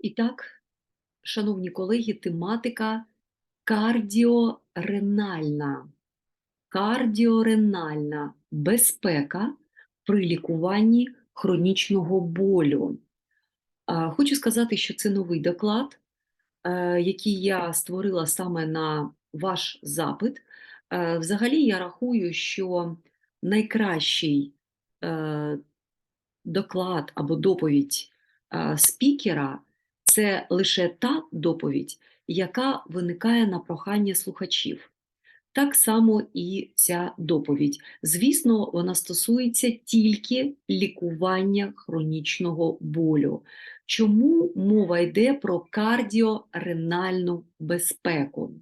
І так, шановні колеги, тематика кардіоренальна. Кардіоренальна безпека при лікуванні хронічного болю. Хочу сказати, що це новий доклад, е, який я створила саме на ваш запит. Е, Взагалі, я рахую, що найкращий е, доклад або доповідь спікера це лише та доповідь, яка виникає на прохання слухачів. Так само і ця доповідь. Звісно, вона стосується тільки лікування хронічного болю. Чому мова йде про кардіоренальну безпеку?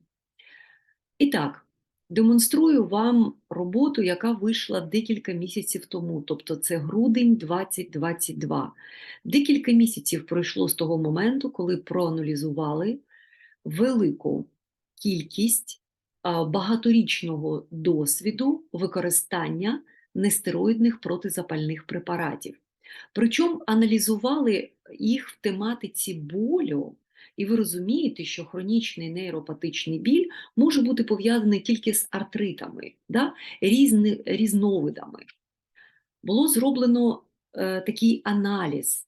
І так, демонструю вам роботу, яка вийшла декілька місяців тому, тобто це грудень 2022. Декілька місяців пройшло з того моменту, коли проаналізували велику кількість багаторічного досвіду використання нестероїдних протизапальних препаратів. Причому аналізували їх в тематиці болю, і ви розумієте, що хронічний нейропатичний біль може бути пов'язаний тільки з артритами, да? Різни, різновидами. Було зроблено е, такий аналіз.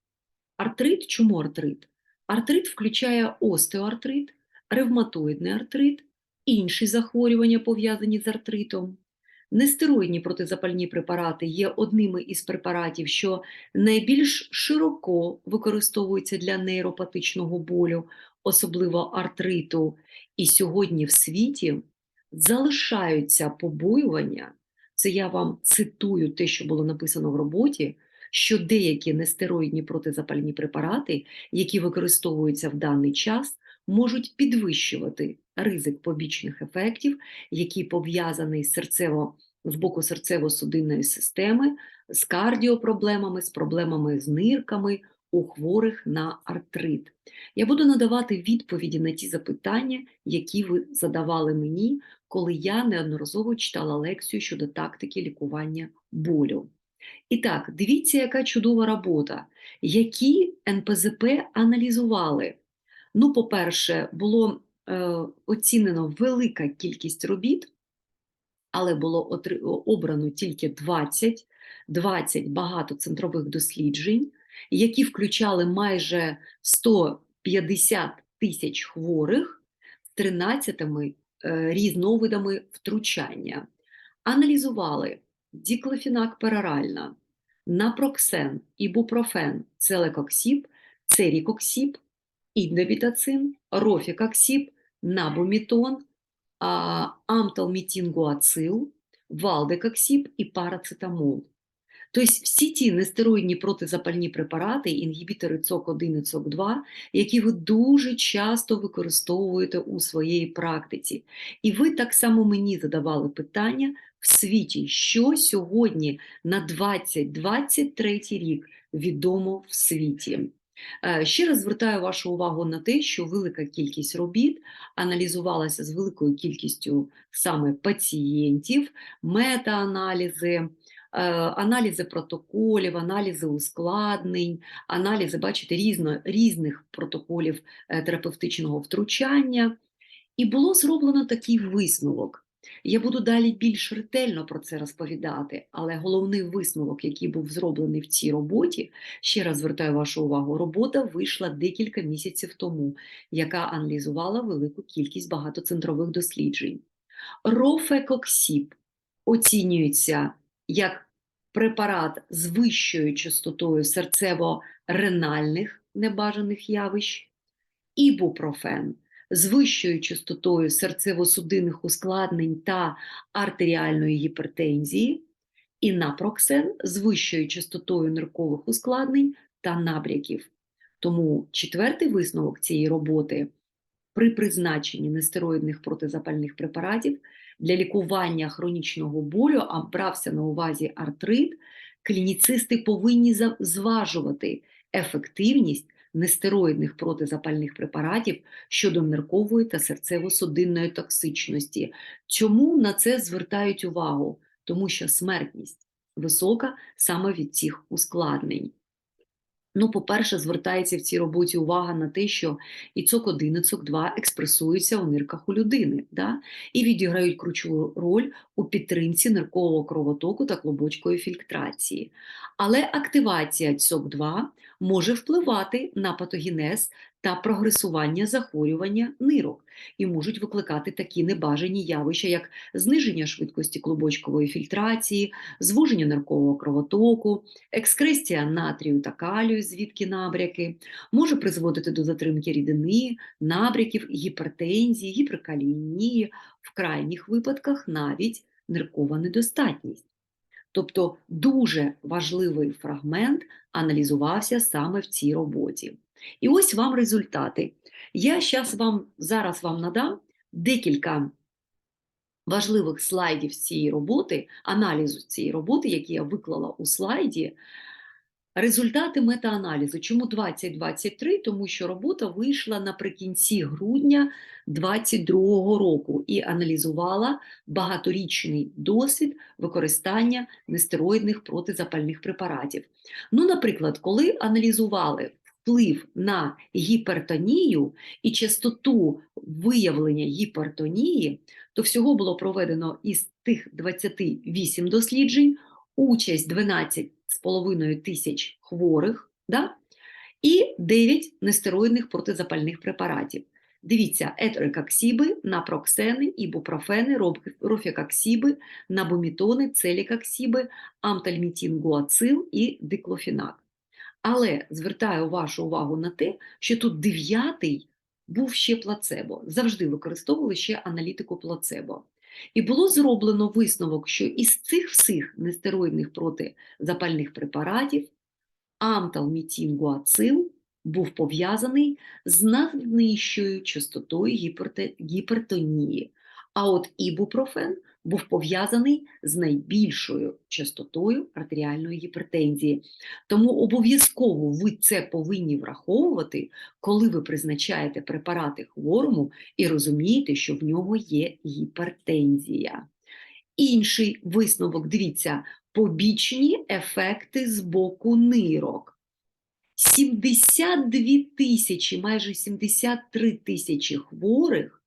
Артрит, чому артрит? Артрит включає остеоартрит, ревматоїдний артрит, інші захворювання пов'язані з артритом. Нестероїдні протизапальні препарати є одними із препаратів, що найбільш широко використовуються для нейропатичного болю, особливо артриту. І сьогодні в світі залишаються побоювання. Це я вам цитую те, що було написано в роботі, що деякі нестероїдні протизапальні препарати, які використовуються в даний час, можуть підвищувати ризик побічних ефектів, який пов'язаний з серцево з боку серцево-судинної системи, з кардіопроблемами, з проблемами з нирками у хворих на артрит. Я буду надавати відповіді на ті запитання, які ви задавали мені, коли я неодноразово читала лекцію щодо тактики лікування болю. І так, дивіться, яка чудова робота, які НПЗП аналізували. Ну, по-перше, було е, оцінено велика кількість робіт, але було обрано тільки 20, 20 багатоцентрових досліджень, які включали майже 150 тисяч хворих з 13 е, різновидами втручання. Аналізували діклофінак пероральна, напроксен, ібупрофен, целекоксіб, церікоксіб, індобітацин, рофікоксіб, набумітон, амталмітінгуацил, валдекоксіб і парацетамол. Тобто всі ті нестероїдні протизапальні препарати, інгібітори ЦОК-1 і ЦОК-2, які ви дуже часто використовуєте у своїй практиці. І ви так само мені задавали питання в світі, що сьогодні на 2023 рік відомо в світі. Е, ще раз звертаю вашу увагу на те, що велика кількість робіт аналізувалася з великою кількістю саме пацієнтів, метааналізи, е, аналізи протоколів, аналізи ускладнень, аналізи, бачите, різно, різних протоколів е, терапевтичного втручання. І було зроблено такий висновок. Я буду далі більш ретельно про це розповідати, але головний висновок, який був зроблений в цій роботі, ще раз звертаю вашу увагу, робота вийшла декілька місяців тому, яка аналізувала велику кількість багатоцентрових досліджень. Рофекоксіб оцінюється як препарат з вищою частотою серцево-ренальних небажаних явищ, ібупрофен – з вищою частотою серцево-судинних ускладнень та артеріальної гіпертензії, і напроксен з вищою частотою ниркових ускладнень та набряків. Тому четвертий висновок цієї роботи при призначенні нестероїдних протизапальних препаратів для лікування хронічного болю, а брався на увазі артрит, клініцисти повинні зважувати ефективність нестероїдних протизапальних препаратів щодо ниркової та серцево-судинної токсичності. Чому на це звертають увагу? Тому що смертність висока саме від цих ускладнень. Ну, по-перше, звертається в цій роботі увага на те, що і цок-1, і цок-2 експресуються у нирках у людини, да? і відіграють ключову роль у підтримці ниркового кровотоку та клубочкової фільтрації. Але активація цок-2 може впливати на патогенез та прогресування захворювання нирок і можуть викликати такі небажані явища, як зниження швидкості клубочкової фільтрації, звуження ниркового кровотоку, екскресія натрію та калію, звідки набряки, може призводити до затримки рідини, набряків, гіпертензії, гіперкалієнії, в крайніх випадках навіть ниркова недостатність. Тобто дуже важливий фрагмент аналізувався саме в цій роботі. І ось вам результати. Я зараз вам, зараз вам надам декілька важливих слайдів цієї роботи, аналізу цієї роботи, які я виклала у слайді. Результати метааналізу. Чому 2023? Тому що робота вийшла наприкінці грудня 2022 року і аналізувала багаторічний досвід використання нестероїдних протизапальних препаратів. Ну, наприклад, коли аналізували вплив на гіпертонію і частоту виявлення гіпертонії, то всього було проведено із тих 28 досліджень, участь 12,5 тисяч хворих, да? і 9 нестероїдних протизапальних препаратів. Дивіться, етерикаксіби, напроксени, ібупрофени, рофікаксіби, набумітони, целікаксіби, амтальмітін, гуацил і диклофінак. Але звертаю вашу увагу на те, що тут дев'ятий був ще плацебо. Завжди використовували ще аналітику плацебо. І було зроблено висновок, що із цих всіх нестероїдних протизапальних препаратів амталмітінгуацил був пов'язаний з найнижчою частотою гіпертонії, а от ібупрофен був пов'язаний з найбільшою частотою артеріальної гіпертензії. Тому обов'язково ви це повинні враховувати, коли ви призначаєте препарати хворому і розумієте, що в нього є гіпертензія. Інший висновок, дивіться, побічні ефекти з боку нирок. 72 тисячі, майже 73 тисячі хворих,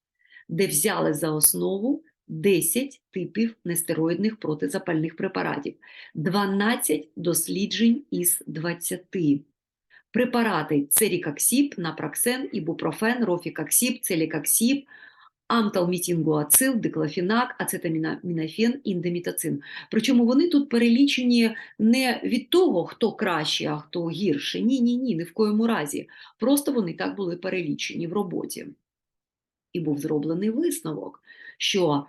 де взяли за основу 10 типів нестероїдних протизапальних препаратів, 12 досліджень із 20. Препарати церікаксіб, напраксен, ібупрофен, рофікаксіб, целікаксіб, амталмітінгуацил, диклофінак, ацетамінофен, індемітацин. Причому вони тут перелічені не від того, хто краще, а хто гірше. Ні, ні, ні, ні в коєму разі. Просто вони так були перелічені в роботі. І був зроблений висновок, що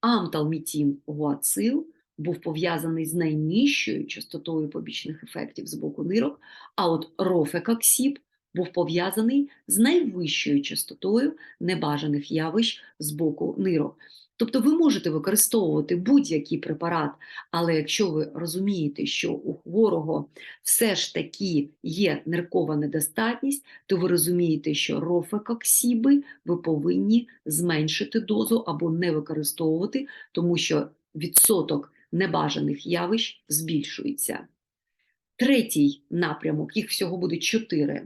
амталмітін гуацил був пов'язаний з найнижчою частотою побічних ефектів з боку нирок, а от рофекаксіб був пов'язаний з найвищою частотою небажаних явищ з боку нирок. Тобто ви можете використовувати будь-який препарат, але якщо ви розумієте, що у хворого все ж таки є ниркова недостатність, то ви розумієте, що рофекоксіби ви повинні зменшити дозу або не використовувати, тому що відсоток небажаних явищ збільшується. Третій напрямок, їх всього буде чотири.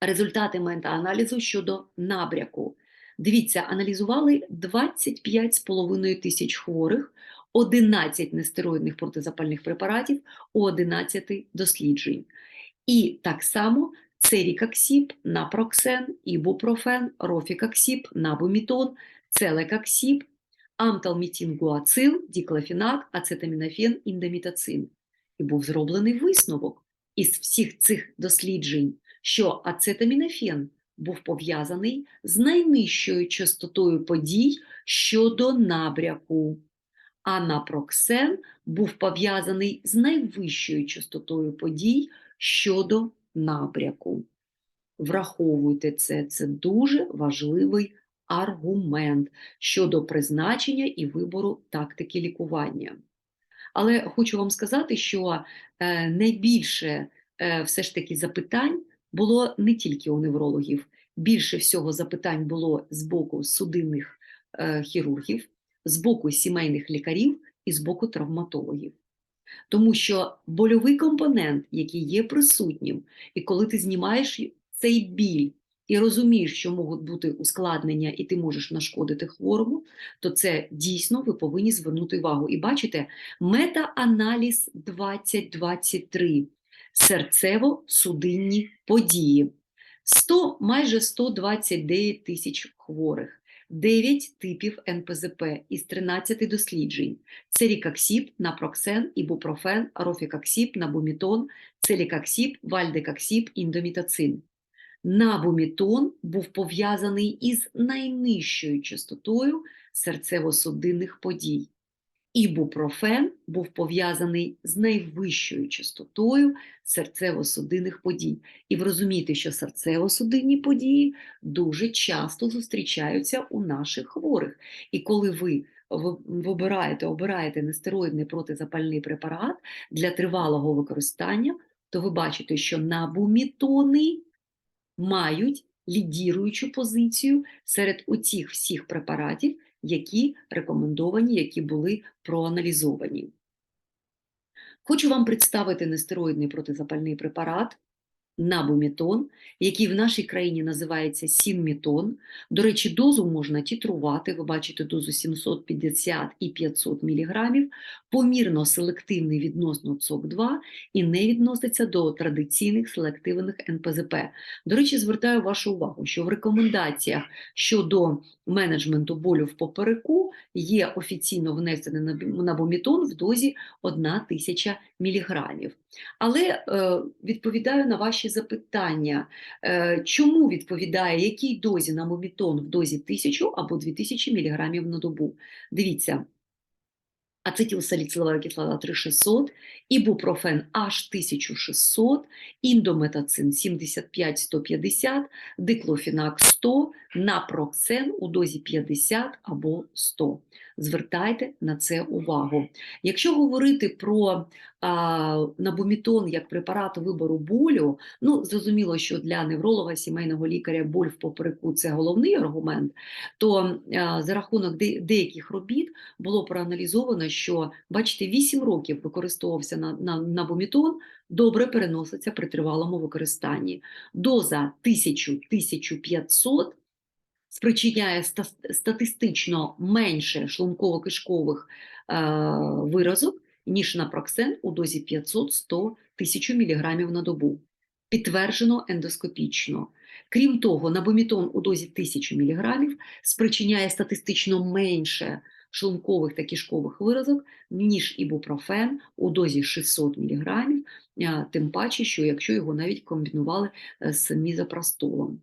Результати метааналізу щодо набряку. Дивіться, аналізували 25,5 тисяч хворих, 11 нестероїдних протизапальних препаратів у 11 досліджень. І так само церікаксіб, напроксен, ібупрофен, рофікаксіб, набумітон, целекаксіб, амталмітінгуацил, діклофінак, ацетамінофен, індомітацин. І був зроблений висновок із всіх цих досліджень, що ацетамінофен – був пов'язаний з найнижчою частотою подій щодо набряку, а напроксен був пов'язаний з найвищою частотою подій щодо набряку. Враховуйте це, це дуже важливий аргумент щодо призначення і вибору тактики лікування. Але хочу вам сказати, що е, найбільше е, все ж таки запитань було не тільки у неврологів. Більше всього запитань було з боку судинних е, хірургів, з боку сімейних лікарів і з боку травматологів. Тому що больовий компонент, який є присутнім, і коли ти знімаєш цей біль і розумієш, що можуть бути ускладнення, і ти можеш нашкодити хворому, то це дійсно ви повинні звернути увагу. І бачите, мета-аналіз 2023 серцево-судинні події. 100, майже 129 тисяч хворих. 9 типів НПЗП із 13 досліджень: церікаксіб, напроксен, ібупрофен, рофікаксіб, набумітон, целікаксіб, вальдекаксіб, індомітацин. Набумітон був пов'язаний із найнижчою частотою серцево-судинних подій. Ібупрофен був пов'язаний з найвищою частотою серцево-судинних подій. І ви розумієте, що серцево-судинні події дуже часто зустрічаються у наших хворих. І коли ви вибираєте, обираєте нестероїдний протизапальний препарат для тривалого використання, то ви бачите, що набумітони мають лідіруючу позицію серед оцих всіх препаратів, які рекомендовані, які були проаналізовані. Хочу вам представити нестероїдний протизапальний препарат набумітон, який в нашій країні називається сінмітон. До речі, дозу можна тітрувати, ви бачите дозу 750 і 500 мг, помірно селективний відносно ЦОК2 і не відноситься до традиційних селективних НПЗП. До речі, звертаю вашу увагу, що в рекомендаціях щодо менеджменту болю в попереку є офіційно внесений набумітон в дозі 1 тисяча міліграмів. Але е, відповідаю на ваші запитання, е, чому відповідає, якій дозі на мобітон в дозі 1000 або 2000 мг на добу. Дивіться, ацетилсаліцилова кислота 3600, ібупрофен аж 1600, індометацин 75-150, диклофінак 100, напроксен у дозі 50 або 100. Звертайте на це увагу. Якщо говорити про а, набумітон як препарат вибору болю, ну зрозуміло, що для невролога, сімейного лікаря боль в попереку це головний аргумент, то а, за рахунок де, деяких робіт було проаналізовано, що бачите, 8 років використовувався на, на, набумітон, добре переноситься при тривалому використанні. Доза 1000-1500 спричиняє статистично менше шлунково-кишкових е, виразок, ніж напроксен у дозі 500-100 тисяч мг на добу. Підтверджено ендоскопічно. Крім того, набомітон у дозі 1000 мг спричиняє статистично менше шлункових та кишкових виразок, ніж ібупрофен у дозі 600 мг, е, тим паче, що якщо його навіть комбінували е, з мізопростолом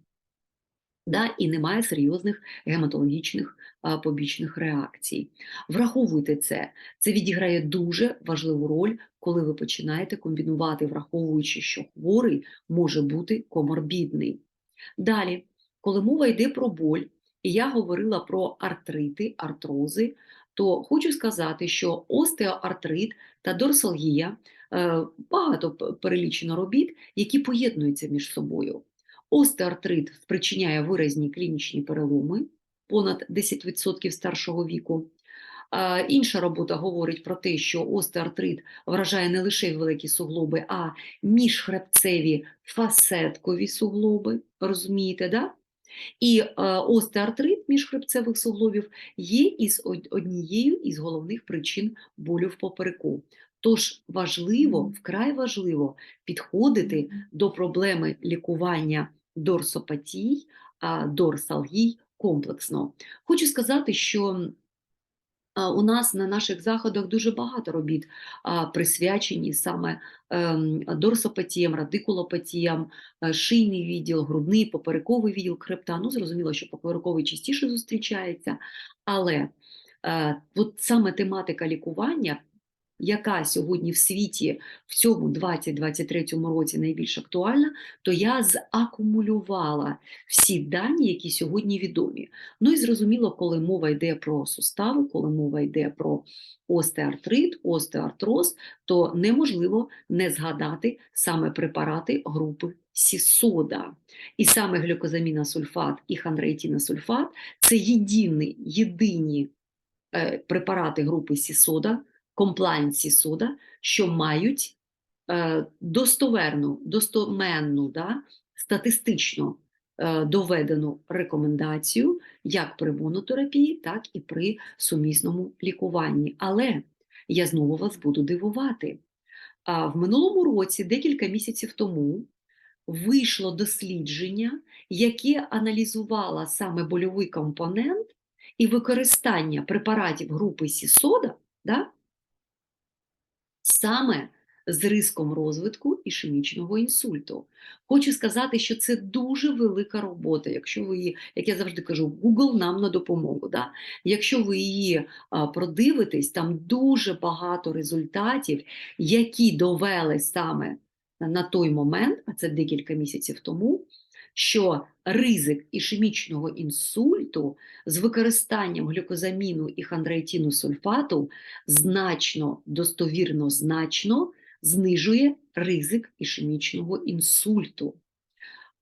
да, і немає серйозних гематологічних а, побічних реакцій. Враховуйте це. Це відіграє дуже важливу роль, коли ви починаєте комбінувати, враховуючи, що хворий може бути коморбідний. Далі, коли мова йде про боль, і я говорила про артрити, артрози, то хочу сказати, що остеоартрит та дорсалгія е, багато перелічено робіт, які поєднуються між собою. Остеоартрит спричиняє виразні клінічні переломи понад 10% старшого віку. Інша робота говорить про те, що остеоартрит вражає не лише великі суглоби, а міжхребцеві фасеткові суглоби. Розумієте, да? І остеоартрит міжхребцевих суглобів є із однією із головних причин болю в попереку. Тож важливо, вкрай важливо підходити до проблеми лікування дорсопатій, дорсалгій комплексно. Хочу сказати, що у нас на наших заходах дуже багато робіт присвячені саме ем, дорсопатіям, радикулопатіям, е, шийний відділ, грудний, поперековий відділ хребта. Ну, зрозуміло, що поперековий частіше зустрічається, але е, от саме тематика лікування яка сьогодні в світі в цьому 2023 році найбільш актуальна, то я закумулювала всі дані, які сьогодні відомі. Ну і зрозуміло, коли мова йде про сустави, коли мова йде про остеартрит, остеартроз, то неможливо не згадати саме препарати групи сісода. І саме глюкозаміносульфат і хандроїтіносульфат – це єдині, єдині е, препарати групи сісода, комплайнсі сода, що мають е, достоверну, достоменну, да, статистично е, доведену рекомендацію як при монотерапії, так і при сумісному лікуванні. Але я знову вас буду дивувати. А в минулому році, декілька місяців тому, вийшло дослідження, яке аналізувало саме больовий компонент і використання препаратів групи Сісода да, саме з риском розвитку ішемічного інсульту. Хочу сказати, що це дуже велика робота. Якщо ви її, як я завжди кажу, Google нам на допомогу. Да? Якщо ви її продивитесь, там дуже багато результатів, які довели саме на той момент, а це декілька місяців тому, що ризик ішемічного інсульту з використанням глюкозаміну і хондроїтину сульфату значно, достовірно, значно знижує ризик ішемічного інсульту.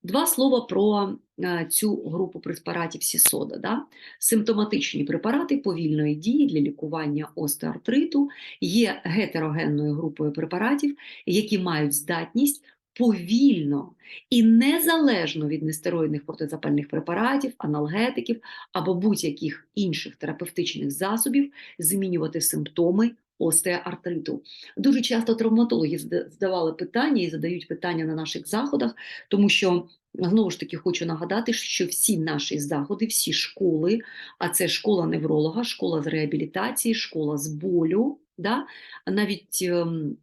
Два слова про е, цю групу препаратів Сісода. Да? Симптоматичні препарати повільної дії для лікування остеоартриту є гетерогенною групою препаратів, які мають здатність повільно і незалежно від нестероїдних протизапальних препаратів, аналгетиків або будь-яких інших терапевтичних засобів змінювати симптоми остеоартриту. Дуже часто травматологи здавали питання і задають питання на наших заходах, тому що. Знову ж таки, хочу нагадати, що всі наші заходи, всі школи, а це школа невролога, школа з реабілітації, школа з болю, да? навіть ем,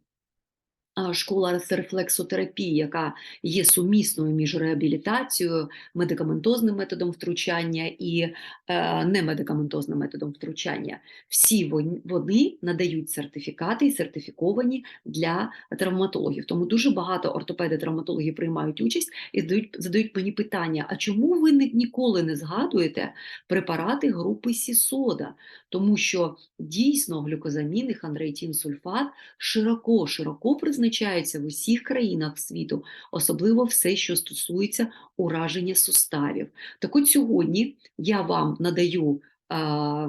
школа рефлексотерапії, яка є сумісною між реабілітацією, медикаментозним методом втручання і е, немедикаментозним методом втручання. Всі вони надають сертифікати і сертифіковані для травматологів. Тому дуже багато ортопеди-травматологів приймають участь і задають, задають мені питання: а чому ви ніколи не згадуєте препарати групи Сісода? Тому що дійсно глюкозамін і хандроїтін сульфат широко широко призначаються в усіх країнах світу, особливо все, що стосується ураження суставів. Так от сьогодні я вам надаю. А,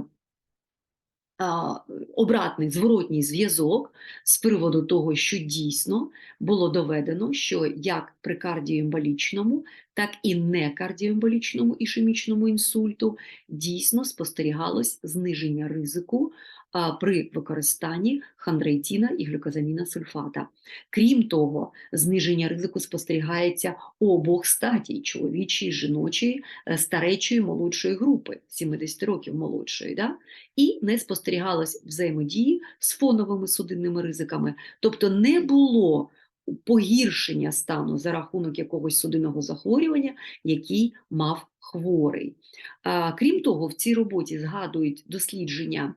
Обратний зворотній зв'язок з приводу того, що дійсно було доведено, що як при кардіоемболічному, так і некардіоемболічному ішемічному інсульту дійсно спостерігалось зниження ризику при використанні хондроїтіна і глюкозаміна сульфата. Крім того, зниження ризику спостерігається у обох статій чоловічої, жіночої, е, старечої, молодшої групи, 70 років молодшої, да? і не спостерігалось взаємодії з фоновими судинними ризиками, тобто не було погіршення стану за рахунок якогось судинного захворювання, який мав хворий. Крім того, в цій роботі згадують дослідження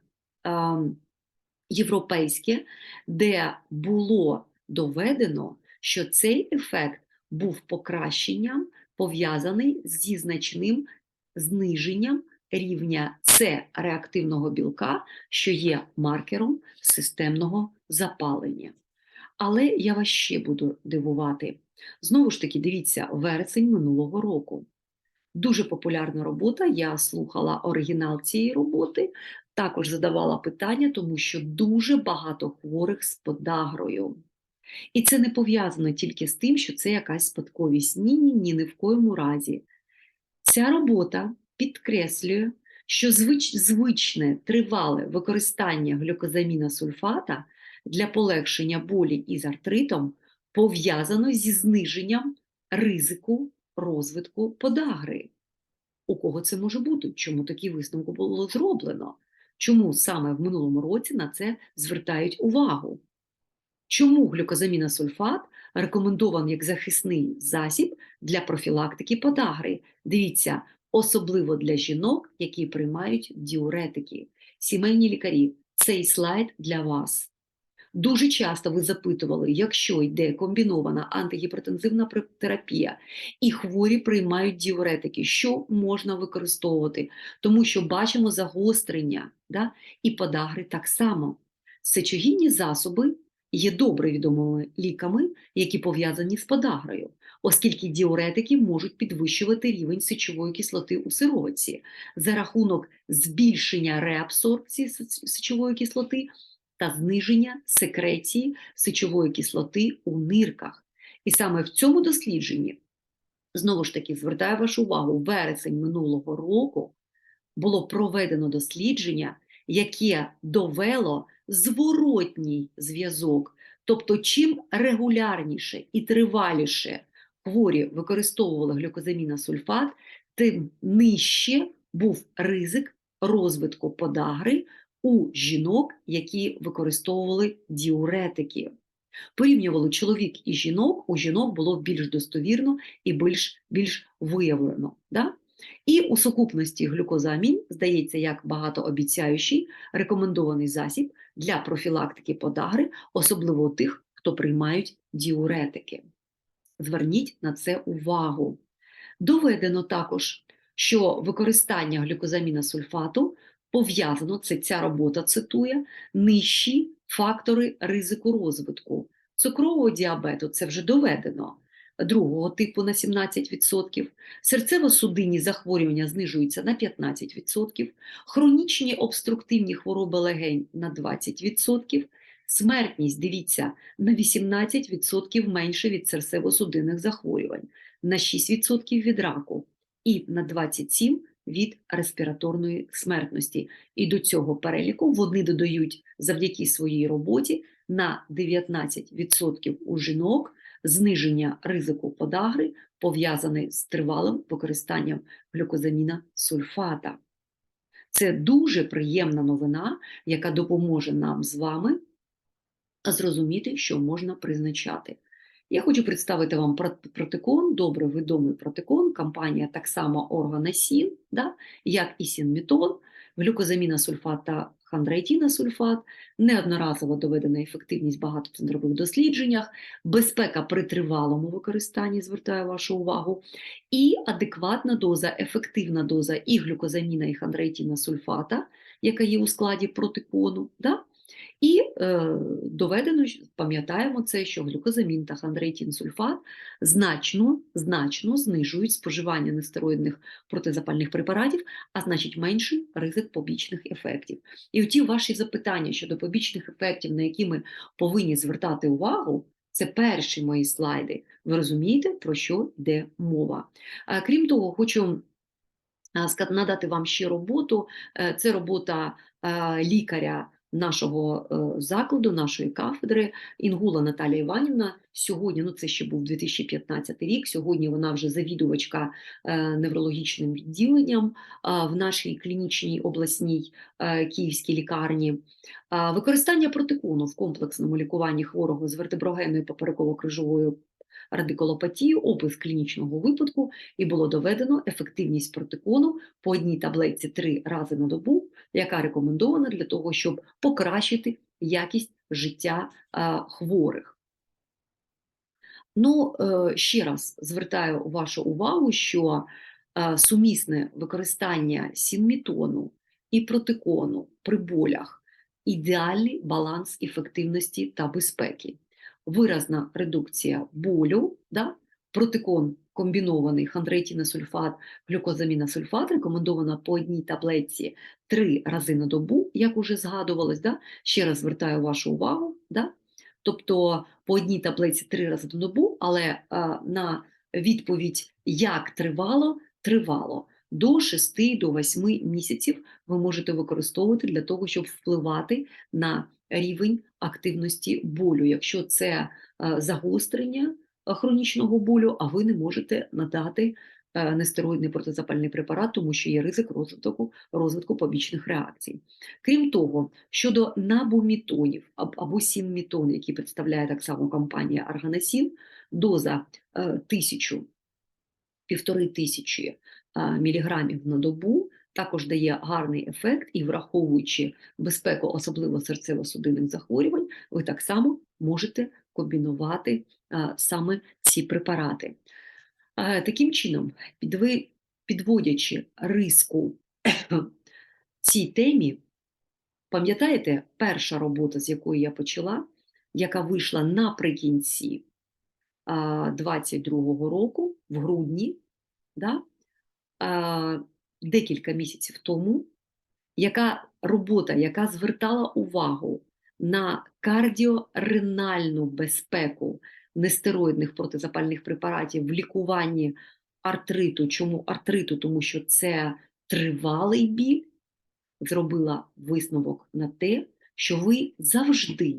європейське, де було доведено, що цей ефект був покращенням пов'язаний зі значним зниженням рівня С реактивного білка, що є маркером системного запалення. Але я вас ще буду дивувати. Знову ж таки, дивіться, вересень минулого року. Дуже популярна робота. Я слухала оригінал цієї роботи, також задавала питання, тому що дуже багато хворих з подагрою. І це не пов'язано тільки з тим, що це якась спадковість. Ні, ні, ні, ні в коєму разі. Ця робота підкреслює, що звич, звичне тривале використання глюкозаміна сульфата для полегшення болі із артритом пов'язано зі зниженням ризику розвитку подагри. У кого це може бути? Чому такі висновки було зроблено? Чому саме в минулому році на це звертають увагу? Чому глюкозаміносульфат рекомендований як захисний засіб для профілактики подагри? Дивіться, особливо для жінок, які приймають діуретики. Сімейні лікарі, цей слайд для вас. Дуже часто ви запитували, якщо йде комбінована антигіпертензивна терапія, і хворі приймають діуретики, що можна використовувати, тому що бачимо загострення да? і подагри так само. Сечогінні засоби є добре відомими ліками, які пов'язані з подагрою, оскільки діуретики можуть підвищувати рівень сечової кислоти у сироватці за рахунок збільшення реабсорбції сечової кислоти та зниження секреції сечової кислоти у нирках. І саме в цьому дослідженні, знову ж таки, звертаю вашу увагу, вересень минулого року було проведено дослідження, яке довело зворотній зв'язок. Тобто, чим регулярніше і триваліше хворі використовували глюкозаміносульфат, тим нижче був ризик розвитку подагри у жінок, які використовували діуретики. Порівнювали чоловік і жінок, у жінок було більш достовірно і більш більш виявлено. Да? І у сукупності глюкозамін, здається, як багатообіцяючий рекомендований засіб для профілактики подагри, особливо у тих, хто приймають діуретики. Зверніть на це увагу. Доведено також, що використання глюкозаміна сульфату пов'язано, це ця робота цитує, нижчі фактори ризику розвитку. Цукрового діабету це вже доведено другого типу на 17%, серцево-судинні захворювання знижуються на 15%, хронічні обструктивні хвороби легень на 20%, смертність, дивіться, на 18% менше від серцево-судинних захворювань, на 6% від раку і на 27% від респіраторної смертності. І до цього переліку вони додають завдяки своїй роботі на 19% у жінок зниження ризику подагри пов'язане з тривалим використанням глюкозаміна сульфата. Це дуже приємна новина, яка допоможе нам з вами зрозуміти, що можна призначати. Я хочу представити вам протикон, добре відомий протикон, компанія так само Органасін, да, як і Сінмітон, глюкозаміна сульфат та хондроїтіна сульфат, неодноразово доведена ефективність в багатоцентрових дослідженнях, безпека при тривалому використанні, звертаю вашу увагу, і адекватна доза, ефективна доза і глюкозаміна, і хондроїтіна сульфата, яка є у складі протикону. Да? І е, доведено, пам'ятаємо це, що глюкозамін та хондроїтін-сульфат значно значно знижують споживання нестероїдних протизапальних препаратів, а значить менший ризик побічних ефектів. І оті ваші запитання щодо побічних ефектів, на які ми повинні звертати увагу, це перші мої слайди. Ви розумієте, про що йде мова. Крім того, хочу надати вам ще роботу. Е, це робота лікаря нашого е, закладу, нашої кафедри Інгула Наталія Іванівна. Сьогодні, ну це ще був 2015 рік. Сьогодні вона вже завідувачка е, неврологічним відділенням в нашій клінічній обласній е, київській лікарні. Використання протикону в комплексному лікуванні хворого з вертеброгенною попереково-крижовою радикулопатію, опис клінічного випадку, і було доведено ефективність протикону по одній таблетці три рази на добу, яка рекомендована для того, щоб покращити якість життя хворих. Ну, е, ще раз звертаю вашу увагу, що сумісне використання сінмітону і протикону при болях ідеальний баланс ефективності та безпеки виразна редукція болю, да? протикон комбінований хондроїтіносульфат, глюкозаміносульфат рекомендовано по одній таблетці три рази на добу, як уже згадувалось. Да? Ще раз звертаю вашу увагу. Да? Тобто по одній таблетці три рази на добу, але а, на відповідь, як тривало, тривало. До 6 до 8 місяців ви можете використовувати для того, щоб впливати на рівень активності болю, якщо це е, загострення е, хронічного болю, а ви не можете надати е, нестероїдний протизапальний препарат, тому що є ризик розвитку розвитку побічних реакцій. Крім того, щодо набумітонів або сіммітон, які представляє так само компанія Арганасін, доза тисячу півтори тисячі міліграмів на добу також дає гарний ефект і, враховуючи безпеку, особливо серцево-судинних захворювань, ви так само можете комбінувати саме ці препарати. Таким чином, підводячи риску цій темі, пам'ятаєте, перша робота, з якої я почала, яка вийшла наприкінці 22-го року, в грудні, да, декілька місяців тому, яка робота, яка звертала увагу на кардіоренальну безпеку нестероїдних протизапальних препаратів в лікуванні артриту. Чому артриту? Тому що це тривалий біль, зробила висновок на те, що ви завжди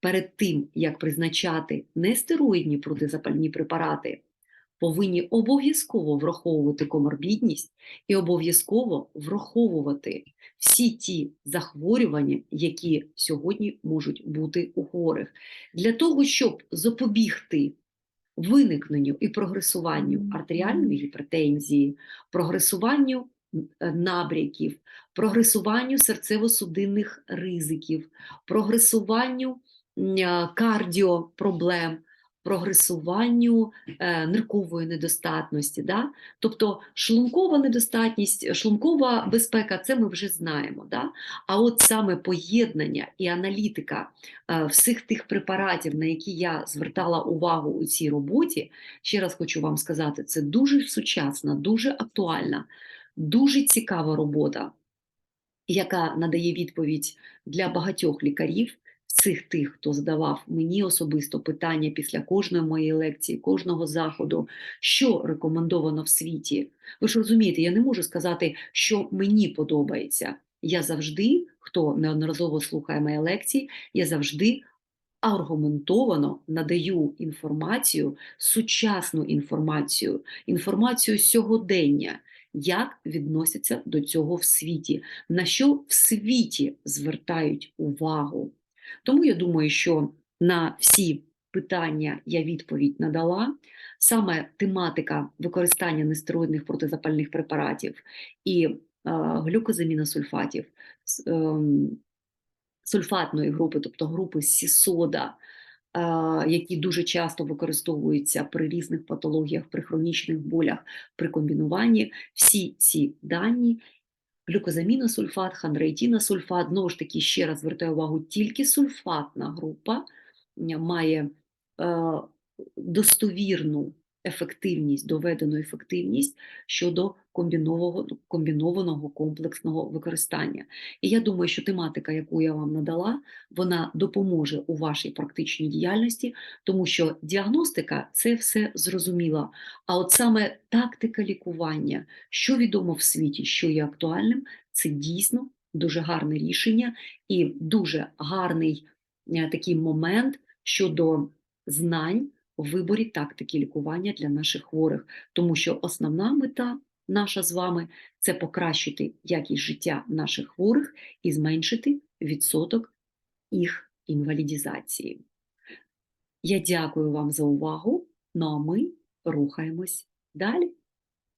перед тим, як призначати нестероїдні протизапальні препарати, повинні обов'язково враховувати коморбідність і обов'язково враховувати всі ті захворювання, які сьогодні можуть бути у хворих, для того, щоб запобігти виникненню і прогресуванню артеріальної гіпертензії, прогресуванню е, набряків, прогресуванню серцево-судинних ризиків, прогресуванню е, кардіопроблем, прогресуванню е, ниркової недостатності. Да? Тобто шлункова недостатність, шлункова безпека це ми вже знаємо. Да? А от саме поєднання і аналітика е, всіх тих препаратів, на які я звертала увагу у цій роботі, ще раз хочу вам сказати, це дуже сучасна, дуже актуальна, дуже цікава робота, яка надає відповідь для багатьох лікарів. Всіх тих, хто задавав мені особисто питання після кожної моєї лекції, кожного заходу, що рекомендовано в світі. Ви ж розумієте, я не можу сказати, що мені подобається. Я завжди, хто неодноразово слухає мої лекції, я завжди аргументовано надаю інформацію, сучасну інформацію, інформацію сьогодення, як відносяться до цього в світі, на що в світі звертають увагу. Тому я думаю, що на всі питання я відповідь надала. Саме тематика використання нестероїдних протизапальних препаратів і е, глюкозаміносульфатів, ем, сульфатної групи, тобто групи сісода, е, які дуже часто використовуються при різних патологіях, при хронічних болях, при комбінуванні, всі ці дані глюкозаміносульфат, хандроїтіносульфат, знову ж таки, ще раз звертаю увагу, тільки сульфатна група має е, достовірну ефективність, доведену ефективність щодо комбінованого, комбінованого комплексного використання. І я думаю, що тематика, яку я вам надала, вона допоможе у вашій практичній діяльності, тому що діагностика це все зрозуміло. А от саме тактика лікування, що відомо в світі, що є актуальним, це дійсно дуже гарне рішення і дуже гарний е, такий момент щодо знань у виборі тактики лікування для наших хворих, тому що основна мета наша з вами це покращити якість життя наших хворих і зменшити відсоток їх інвалідізації. Я дякую вам за увагу. Ну а ми рухаємось далі.